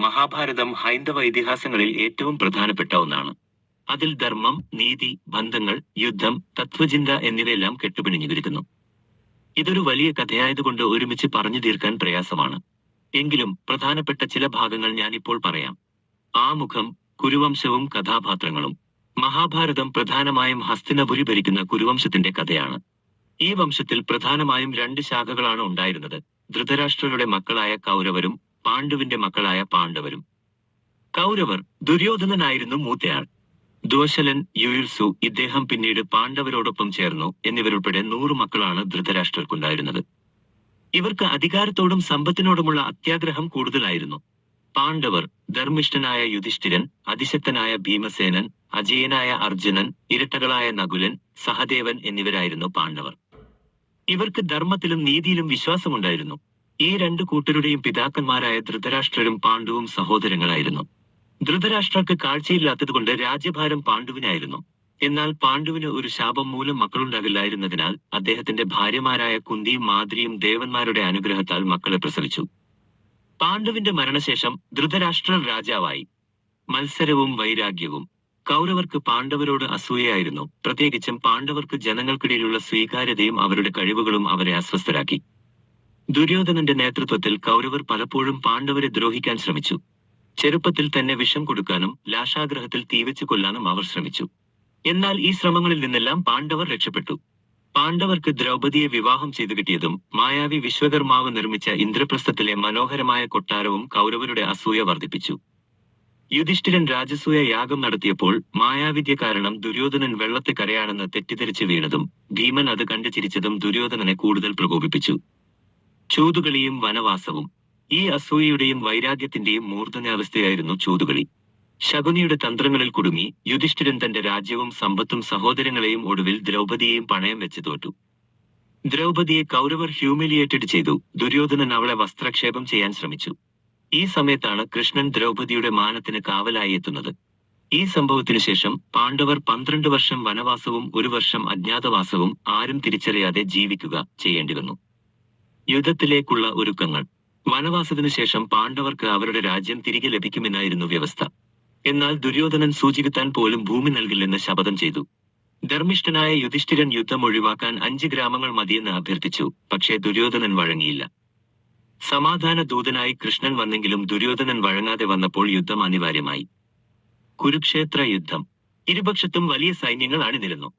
മഹാഭാരതം ഹൈന്ദവ ഇതിഹാസങ്ങളിൽ ഏറ്റവും പ്രധാനപ്പെട്ട ഒന്നാണ്. അതിൽ ധർമ്മം നീതി ബന്ധങ്ങൾ യുദ്ധം തത്വചിന്ത എന്നിവയെല്ലാം കെട്ടുപിണിഞ്ഞിരിക്കുന്നു ഇതൊരു വലിയ കഥയായതുകൊണ്ട് ഒരുമിച്ച് പറഞ്ഞു തീർക്കാൻ പ്രയാസമാണ്. എങ്കിലും പ്രധാനപ്പെട്ട ചില ഭാഗങ്ങൾ ഞാനിപ്പോൾ പറയാം. ആമുഖം കുരുവംശവും കഥാപാത്രങ്ങളും. മഹാഭാരതം പ്രധാനമായും ഹസ്തിനപുരി ഭരിക്കുന്ന കുരുവംശത്തിന്റെ കഥയാണ്. ഈ വംശത്തിൽ പ്രധാനമായും രണ്ട് ശാഖകളാണ് ഉണ്ടായിരുന്നത്. ധൃതരാഷ്ട്രരുടെ മക്കളായ കൗരവരും പാണ്ഡുവിന്റെ മക്കളായ പാണ്ഡവരും. കൗരവർ ദുര്യോധനനായിരുന്നു മൂത്തയാൾ. ദോശലൻ യുയുത്സു ഇദ്ദേഹം പിന്നീട് പാണ്ഡവരോടൊപ്പം ചേർന്നു എന്നിവരുൾപ്പെടെ നൂറു മക്കളാണ് ധൃതരാഷ്ട്രർക്കുണ്ടായിരുന്നത്. ഇവർക്ക് അധികാരത്തോടും സമ്പത്തിനോടുമുള്ള അത്യാഗ്രഹം കൂടുതലായിരുന്നു. പാണ്ഡവർ ധർമ്മിഷ്ഠനായ യുധിഷ്ഠിരൻ അതിശക്തനായ ഭീമസേനൻ അജയനായ അർജുനൻ ഇരട്ടകളായ നകുലൻ സഹദേവൻ എന്നിവരായിരുന്നു പാണ്ഡവർ. ഇവർക്ക് ധർമ്മത്തിലും നീതിയിലും വിശ്വാസമുണ്ടായിരുന്നു. ഈ രണ്ടു കൂട്ടരുടെയും പിതാക്കന്മാരായ ധൃതരാഷ്ട്രരും പാണ്ഡുവും സഹോദരങ്ങളായിരുന്നു. ധൃതരാഷ്ട്രർക്ക് കാഴ്ചയില്ലാത്തതുകൊണ്ട് രാജ്യഭാരം പാണ്ഡുവിനായിരുന്നു. എന്നാൽ പാണ്ഡുവിന് ഒരു ശാപം മൂലം മക്കളുണ്ടാകില്ലായിരുന്നതിനാൽ അദ്ദേഹത്തിന്റെ ഭാര്യമാരായ കുന്തിയും മാതിരിയും ദേവന്മാരുടെ അനുഗ്രഹത്താൽ മക്കളെ പ്രസവിച്ചു. പാണ്ഡുവിന്റെ മരണശേഷം ധൃതരാഷ്ട്രർ രാജാവായി. മത്സരവും വൈരാഗ്യവും. കൗരവർക്ക് പാണ്ഡവരോട് അസൂയയായിരുന്നു. പ്രത്യേകിച്ചും പാണ്ഡവർക്ക് ജനങ്ങൾക്കിടയിലുള്ള സ്വീകാര്യതയും അവരുടെ കഴിവുകളും അവരെ അസ്വസ്ഥരാക്കി. ദുര്യോധനന്റെ നേതൃത്വത്തിൽ കൗരവർ പലപ്പോഴും പാണ്ഡവരെ ദ്രോഹിക്കാൻ ശ്രമിച്ചു. ചെറുപ്പത്തിൽ തന്നെ വിഷം കൊടുക്കാനും ലാശാഗ്രഹത്തിൽ തീവെച്ച് കൊല്ലാനും അവർ ശ്രമിച്ചു. എന്നാൽ ഈ ശ്രമങ്ങളിൽ നിന്നെല്ലാം പാണ്ഡവർ രക്ഷപ്പെട്ടു. പാണ്ഡവർക്ക് ദ്രൗപദിയെ വിവാഹം ചെയ്തു കിട്ടിയതും മായാവി വിശ്വകർമാവ് നിർമ്മിച്ച ഇന്ദ്രപ്രസ്ഥത്തിലെ മനോഹരമായ കൊട്ടാരവും കൗരവരുടെ അസൂയ വർദ്ധിപ്പിച്ചു. യുധിഷ്ഠിരൻ രാജസൂയ യാഗം നടത്തിയപ്പോൾ മായാവിദ്യ കാരണം ദുര്യോധനൻ വെള്ളത്തെ കരയാണെന്ന് തെറ്റിദ്ധരിച്ച് വീണതും ഭീമൻ അത് കണ്ടു ചിരിച്ചതും ദുര്യോധനനെ കൂടുതൽ പ്രകോപിപ്പിച്ചു. ചൂതുകളിയും വനവാസവും. ഈ അസൂയയുടെയും വൈരാഗ്യത്തിന്റെയും മൂർധന്യാവസ്ഥയായിരുന്നു ചൂതുകളി. ശകുനിയുടെ തന്ത്രങ്ങളിൽ കുടുങ്ങി യുധിഷ്ഠിരൻ തന്റെ രാജ്യവും സമ്പത്തും സഹോദരങ്ങളെയും ഒടുവിൽ ദ്രൗപതിയെയും പണയം വെച്ച് തോറ്റു. ദ്രൗപതിയെ കൗരവർ ഹ്യൂമിലിയേറ്റഡ് ചെയ്തു. ദുര്യോധനൻ അവളെ വസ്ത്രക്ഷേപം ചെയ്യാൻ ശ്രമിച്ചു. ഈ സമയത്താണ് കൃഷ്ണൻ ദ്രൗപതിയുടെ മാനത്തിന് കാവലായി എത്തുന്നത്. ഈ സംഭവത്തിനു ശേഷം പാണ്ഡവർ പന്ത്രണ്ട് വർഷം വനവാസവും ഒരു വർഷം അജ്ഞാതവാസവും ആരും തിരിച്ചറിയാതെ ജീവിക്കുക ചെയ്യേണ്ടി വന്നു. യുദ്ധത്തിലേക്കുള്ള ഒരുക്കങ്ങൾ. വനവാസത്തിനു ശേഷം പാണ്ഡവർക്ക് അവരുടെ രാജ്യം തിരികെ ലഭിക്കുമെന്നായിരുന്നു വ്യവസ്ഥ. എന്നാൽ ദുര്യോധനൻ സൂചികത്താൻ പോലും ഭൂമി നൽകില്ലെന്ന് ശപഥം ചെയ്തു. ധർമ്മിഷ്ഠനായ യുധിഷ്ഠിരൻ യുദ്ധം ഒഴിവാക്കാൻ അഞ്ച് ഗ്രാമങ്ങൾ മതിയെന്ന് അഭ്യർത്ഥിച്ചു പക്ഷേ ദുര്യോധനൻ വഴങ്ങിയില്ല. സമാധാന ദൂതനായി കൃഷ്ണൻ വന്നെങ്കിലും ദുര്യോധനൻ വഴങ്ങാതെ വന്നപ്പോൾ യുദ്ധം അനിവാര്യമായി. കുരുക്ഷേത്ര യുദ്ധം ഇരുപക്ഷത്തും വലിയ സൈന്യങ്ങൾ അണിനിരന്നു.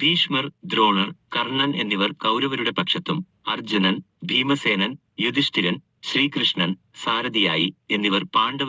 ഭീഷ്മർ ദ്രോണർ കർണൻ എന്നിവർ കൗരവരുടെ പക്ഷത്തും അർജുനൻ ഭീമസേനൻ യുധിഷ്ഠിരൻ ശ്രീകൃഷ്ണൻ സാരഥിയായി എന്നിവർ പാണ്ഡവ